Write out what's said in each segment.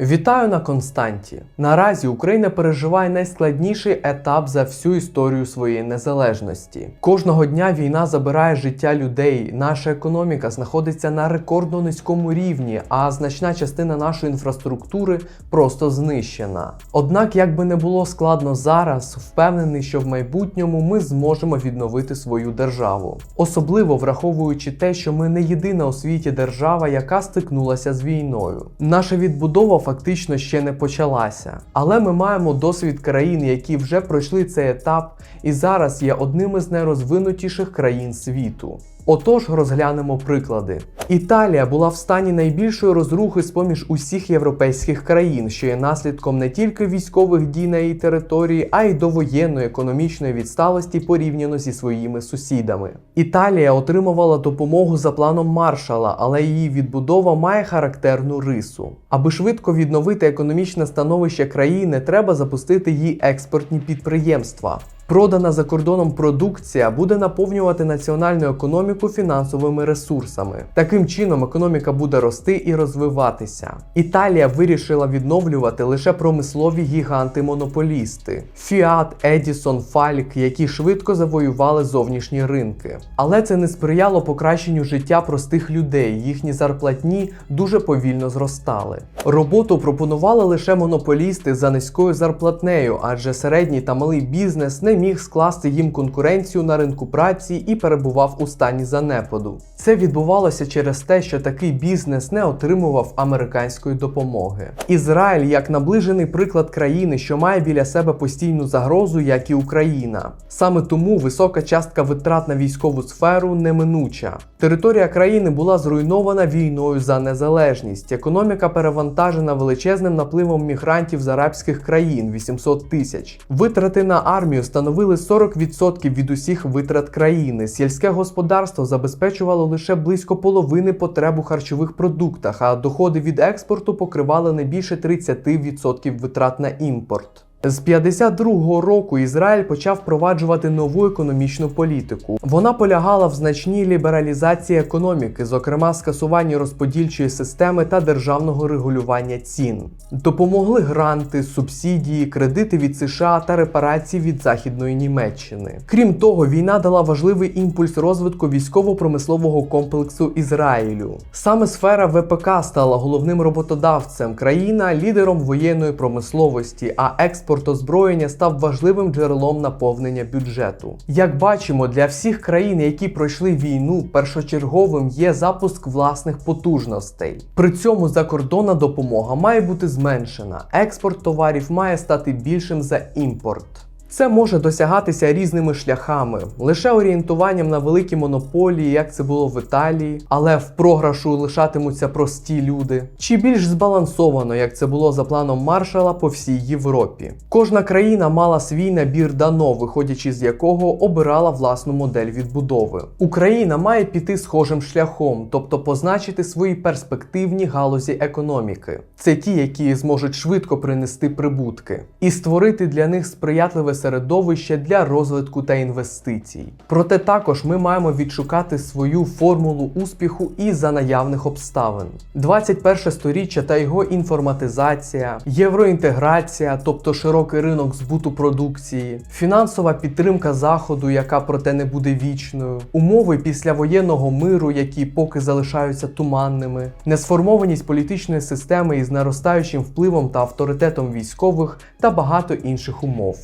Вітаю на Константі. Наразі Україна переживає найскладніший етап за всю історію своєї незалежності. Кожного дня війна забирає життя людей. Наша економіка знаходиться на рекордно низькому рівні, а значна частина нашої інфраструктури просто знищена. Однак, як би не було складно зараз, впевнений, що в майбутньому ми зможемо відновити свою державу, особливо враховуючи те, що ми не єдина у світі держава, яка стикнулася з війною. Наша відбудова фактично ще не почалася, але ми маємо досвід країн, які вже пройшли цей етап, і зараз є одним із найрозвинутіших країн світу. Отож, розглянемо приклади. Італія була в стані найбільшої розрухи з поміж усіх європейських країн, що є наслідком не тільки військових дій на її території, а й довоєнної економічної відсталості порівняно зі своїми сусідами. Італія отримувала допомогу за планом Маршала, але її відбудова має характерну рису. Аби швидко відновити економічне становище країни, треба запустити її експортні підприємства. Продана за кордоном продукція буде наповнювати національну економіку фінансовими ресурсами. Таким чином, економіка буде рости і розвиватися. Італія вирішила відновлювати лише промислові гіганти-монополісти Fiat, Edison, Falk, які швидко завоювали зовнішні ринки. Але це не сприяло покращенню життя простих людей. Їхні зарплатні дуже повільно зростали. Роботу пропонували лише монополісти за низькою зарплатнею, адже середній та малий бізнес не міг скласти їм конкуренцію на ринку праці і перебував у стані занепаду. Це відбувалося через те, що такий бізнес не отримував американської допомоги. Ізраїль як наближений приклад країни, що має біля себе постійну загрозу, як і Україна. Саме тому висока частка витрат на військову сферу неминуча. Територія країни була зруйнована війною за незалежність. Економіка перевантажена величезним напливом мігрантів з арабських країн 800 тисяч. Витрати на армію становили 40% від усіх витрат країни. Сільське господарство забезпечувало лише близько половини потреб у харчових продуктах, а доходи від експорту покривали не більше 30% витрат на імпорт. З 52-го року Ізраїль почав впроваджувати нову економічну політику. Вона полягала в значній лібералізації економіки, зокрема скасуванні розподільчої системи та державного регулювання цін. Допомогли гранти, субсидії, кредити від США та репарації від Західної Німеччини. Крім того, війна дала важливий імпульс розвитку військово-промислового комплексу Ізраїлю. Саме сфера ВПК стала головним роботодавцем, країна лідером воєнної промисловості, а експорт озброєння став важливим джерелом наповнення бюджету. Як бачимо, для всіх країн, які пройшли війну, першочерговим є запуск власних потужностей. При цьому закордонна допомога має бути зменшена. Експорт товарів має стати більшим за імпорт. Це може досягатися різними шляхами, лише орієнтуванням на великі монополії, як це було в Італії, але в програшу лишатимуться прості люди, чи більш збалансовано, як це було за планом Маршала по всій Європі. Кожна країна мала свій набір дано, виходячи з якого обирала власну модель відбудови. Україна має піти схожим шляхом, тобто позначити свої перспективні галузі економіки. Це ті, які зможуть швидко принести прибутки, і створити для них сприятливе середовище для розвитку та інвестицій. Проте також ми маємо відшукати свою формулу успіху і за наявних обставин. 21 сторіччя та його інформатизація, євроінтеграція, тобто широкий ринок збуту продукції, фінансова підтримка заходу, яка проте не буде вічною, умови післявоєнного миру, які поки залишаються туманними, несформованість політичної системи із наростаючим впливом та авторитетом військових та багато інших умов.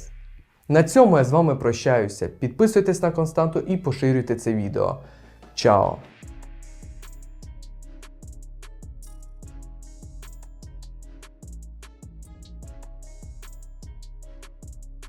На цьому я з вами прощаюся. Підписуйтесь на константу і поширюйте це відео. Чао!